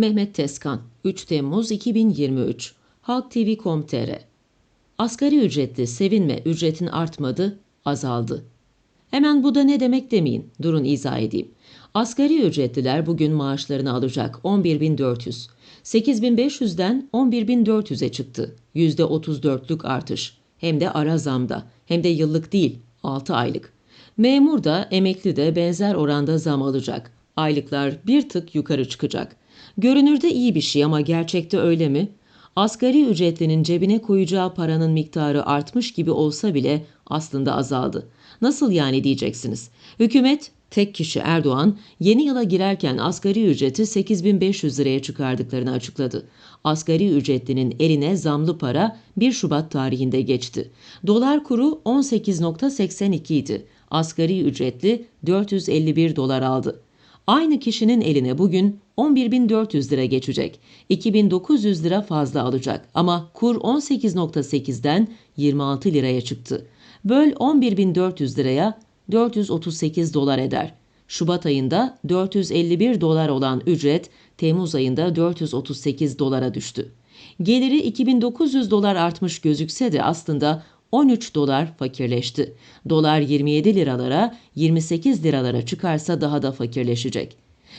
Mehmet Tezkan 3 Temmuz 2023 Halk TV.com.tr Asgari ücretli sevinme ücretin artmadı, azaldı. Hemen bu da ne demek demeyin, durun izah edeyim. Asgari ücretliler bugün maaşlarını alacak 11.400. 8.500'den 11.400'e çıktı. %34'lük artış. Hem de ara zamda, hem de yıllık değil, 6 aylık. Memur da emekli de benzer oranda zam alacak. Aylıklar bir tık yukarı çıkacak. Görünürde iyi bir şey ama gerçekte öyle mi? Asgari ücretlinin cebine koyacağı paranın miktarı artmış gibi olsa bile aslında azaldı. Nasıl yani diyeceksiniz. Hükümet tek kişi Erdoğan yeni yıla girerken asgari ücreti 8500 liraya çıkardıklarını açıkladı. Asgari ücretlinin eline zamlı para 1 Şubat tarihinde geçti. Dolar kuru 18.82 idi. Asgari ücretli 451 dolar aldı. Aynı kişinin eline bugün 11.400 lira geçecek. 2.900 lira fazla alacak ama kur 18.8'den 26 liraya çıktı. Böl 11.400 liraya 438 dolar eder. Şubat ayında 451 dolar olan ücret Temmuz ayında 438 dolara düştü. Geliri 2900 dolar artmış gözükse de aslında 13 dolar fakirleşti. Dolar 27 liralara, 28 liralara çıkarsa daha da fakirleşecek.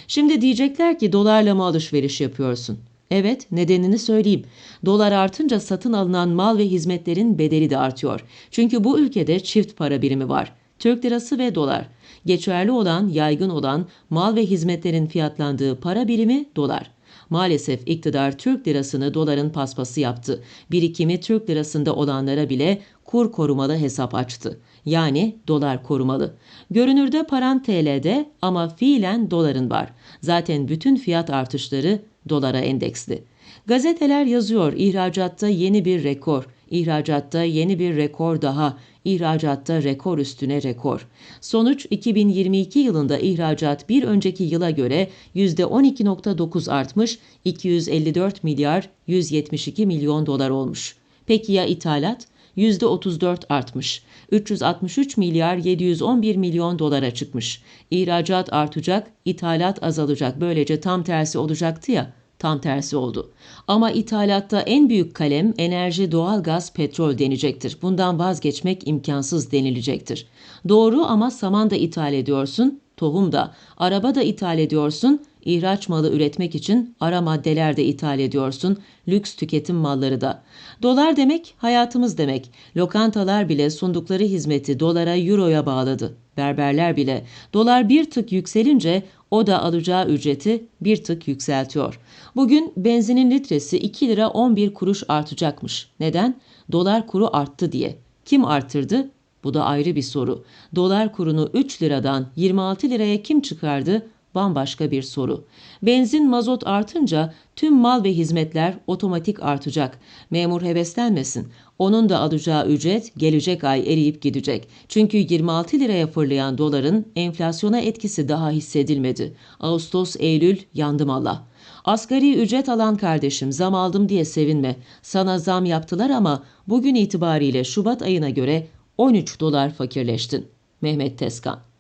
Şimdi diyecekler ki dolarla mı alışveriş yapıyorsun? Evet, nedenini söyleyeyim. Dolar artınca satın alınan mal ve hizmetlerin bedeli de artıyor. Çünkü bu ülkede çift para birimi var. Türk lirası ve dolar. Geçerli olan, yaygın olan mal ve hizmetlerin fiyatlandığı para birimi dolar. Maalesef iktidar Türk lirasını doların paspası yaptı. Birikimi Türk lirasında olanlara bile kur korumalı hesap açtı. Yani dolar korumalı. Görünürde paran TL'de ama fiilen doların var. Zaten bütün fiyat artışları dolara endeksli. Gazeteler yazıyor ihracatta yeni bir rekor, ihracatta yeni bir rekor daha, ihracatta rekor üstüne rekor. Sonuç 2022 yılında ihracat bir önceki yıla göre %12.9 artmış, 254 milyar 172 milyon dolar olmuş. Peki ya ithalat? %34 artmış. 363 milyar 711 milyon dolara çıkmış. İhracat artacak, ithalat azalacak. Böylece tam tersi olacaktı ya tam tersi oldu. Ama ithalatta en büyük kalem enerji, doğalgaz, petrol denecektir. Bundan vazgeçmek imkansız denilecektir. Doğru ama saman da ithal ediyorsun, tohum da, araba da ithal ediyorsun, ihraç malı üretmek için ara maddeler de ithal ediyorsun, lüks tüketim malları da. Dolar demek hayatımız demek. Lokantalar bile sundukları hizmeti dolara, euroya bağladı. Berberler bile. Dolar bir tık yükselince o da alacağı ücreti bir tık yükseltiyor. Bugün benzinin litresi 2 lira 11 kuruş artacakmış. Neden? Dolar kuru arttı diye. Kim arttırdı? Bu da ayrı bir soru. Dolar kurunu 3 liradan 26 liraya kim çıkardı? Bambaşka bir soru. Benzin, mazot artınca tüm mal ve hizmetler otomatik artacak. Memur heveslenmesin. Onun da alacağı ücret gelecek ay eriyip gidecek. Çünkü 26 liraya fırlayan doların enflasyona etkisi daha hissedilmedi. Ağustos, Eylül yandım Allah. Asgari ücret alan kardeşim zam aldım diye sevinme. Sana zam yaptılar ama bugün itibariyle Şubat ayına göre 13 dolar fakirleştin. Mehmet Tezkan